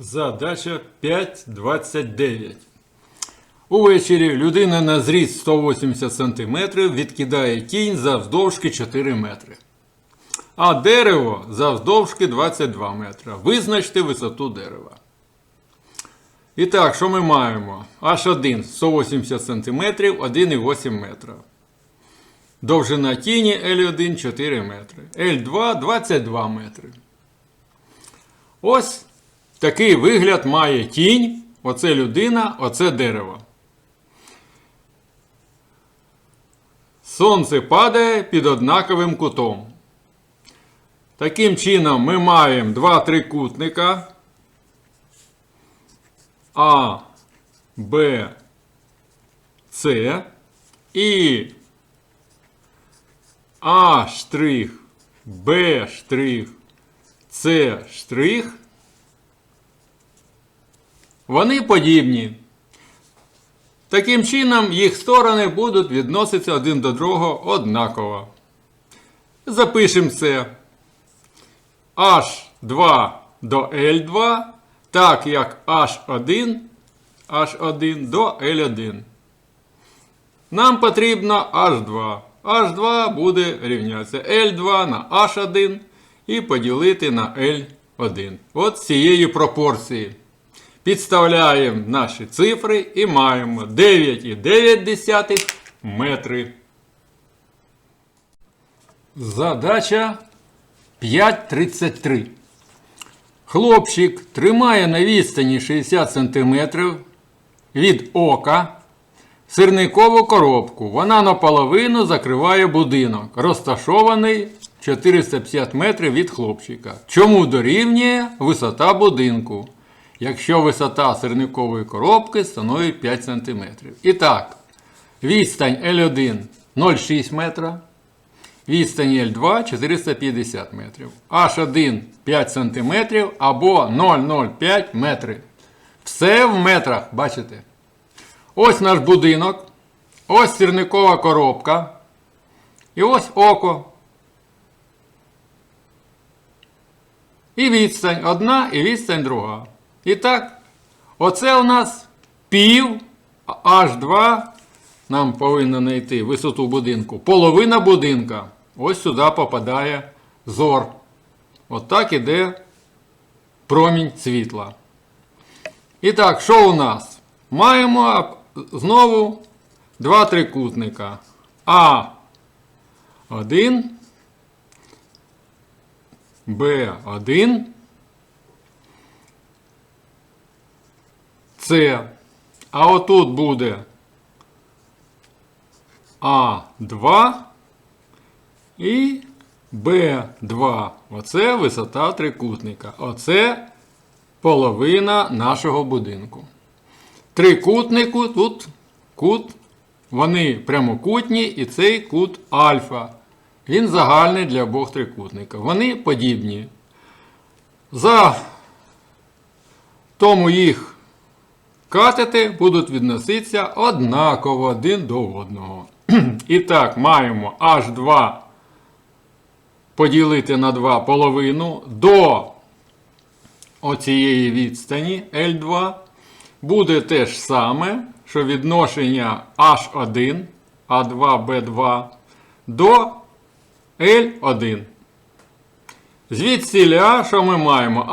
Задача 5.29. Увечері людина на зріст 180 см відкидає тінь завдовжки 4 метри. А дерево завдовжки 22 метри. Визначте висоту дерева. І так, що ми маємо? H1 180 см, 1,8 метра. Довжина тіні L1 4 метри. L2 22 метри. Ось такий вигляд має тінь. Оце людина, оце дерево. Сонце падає під однаковим кутом. Таким чином ми маємо два трикутника А, Б, С і А штрих, Б штрих, С штрих. Вони подібні. Таким чином, їх сторони будуть відноситися один до другого однаково. Запишемо це. H2 до L2, так як H1, H1 до L1. Нам потрібно H2. H2 буде рівнятися L2 на H1 і поділити на L1. От з цієї пропорції. Підставляємо наші цифри і маємо 9,9 метри. Задача 5.33. Хлопчик тримає на відстані 60 см від ока сирникову коробку. Вона наполовину закриває будинок, розташований 450 метрів від хлопчика. Чому дорівнює висота будинку? Якщо висота сирникової коробки становить 5 см. І так, відстань L1 0,6 метра. Відстань L2 450 метрів. H1 5 см або 0,05 метри. Все в метрах, бачите? Ось наш будинок. Ось сірникова коробка. І ось око. І відстань одна, і відстань друга. І так, оце у нас пів H2. Нам повинно знайти висоту будинку. Половина будинка. Ось сюди попадає зор. Отак іде промінь світла. І так, що у нас? Маємо знову два трикутника. А1, Б1, С. А отут буде А2 і Б2. Оце висота трикутника. Оце половина нашого будинку. Трикутнику тут кут, вони прямокутні і цей кут альфа. Він загальний для обох трикутників. Вони подібні. За тому їх катети будуть відноситися однаково один до одного. І так, маємо H2 поділити на 2 половину до оцієї відстані L2. Буде те ж саме, що відношення H1, A2, B2 до L1. Звідсіля, що ми маємо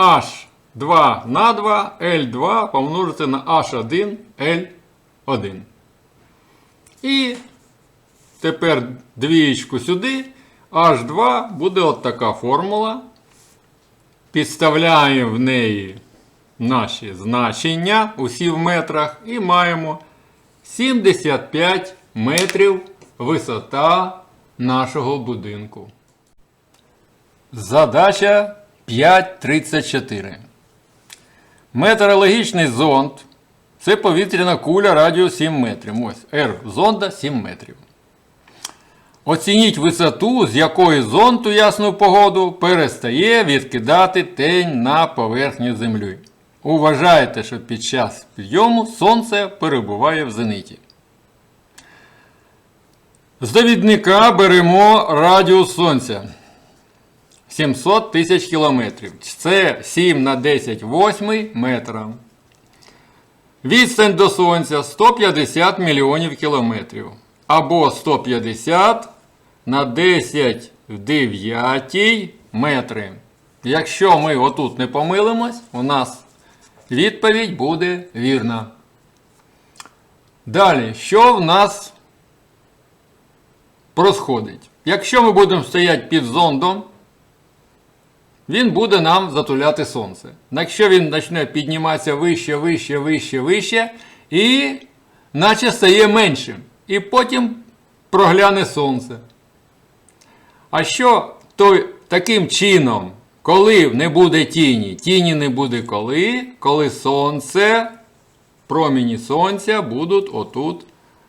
H2 на 2, L2 помножити на H1, L1. І тепер двієчку сюди. H2 буде от така формула. Підставляємо в неї наші значення, усі в метрах, і маємо 75 метрів висота нашого будинку. Задача 5.34. Метеорологічний зонд це повітряна куля радіус 7 метрів. Ось R зонда 7 метрів. Оцініть висоту, з якої зонд у ясну погоду перестає відкидати тень на поверхню Землі. Уважайте, що під час підйому Сонце перебуває в зениті. З довідника беремо радіус Сонця. 700 тисяч кілометрів. Це 7 на 10 восьмий метра. Відстань до Сонця 150 мільйонів кілометрів. Або 150 на 10 в 9 метри. Якщо ми отут не помилимось, у нас відповідь буде вірна. Далі, що в нас просходить? Якщо ми будемо стояти під зондом, він буде нам затуляти сонце. Якщо він почне підніматися вище, вище, вище, вище, і наче стає меншим. І потім прогляне сонце. А що то, таким чином, коли не буде тіні, тіні не буде коли, коли сонце, проміні сонця будуть отут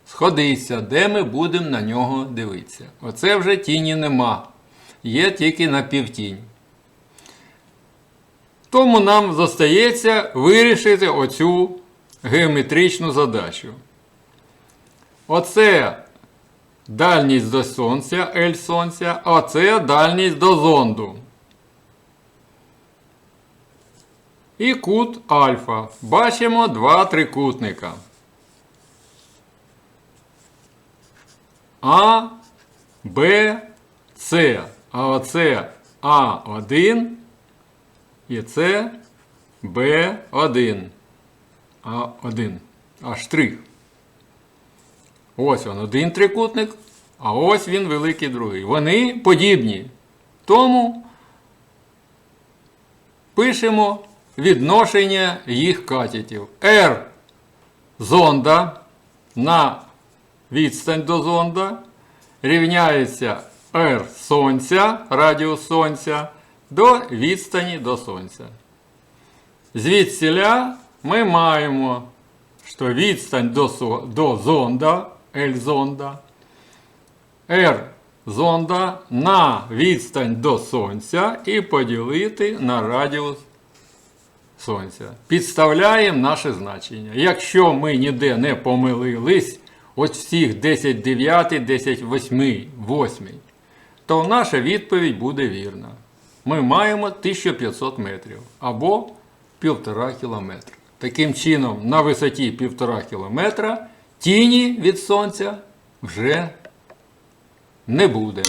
сходитися, де ми будемо на нього дивитися. Оце вже тіні нема. Є тільки напівтінь. Тому нам зостається вирішити оцю геометричну задачу. Оце дальність до Сонця, L Сонця, а це дальність до зонду. І кут альфа. Бачимо два трикутника. А, Б, С. А оце А1 і це Б1. А1. А штрих. Ось він один трикутник, а ось він великий другий. Вони подібні. Тому пишемо відношення їх катетів. R зонда на відстань до зонда рівняється R сонця, радіус сонця, до відстані до сонця. Звідсіля ми маємо, що відстань до, до зонда, L зонда, R зонда на відстань до сонця і поділити на радіус сонця. Підставляємо наше значення. Якщо ми ніде не помилились, ось всіх 10 9, 10 8, 8, то наша відповідь буде вірна. Ми маємо 1500 метрів або 1,5 кілометра. Таким чином, на висоті 1,5 кілометра тіні від сонця вже не буде.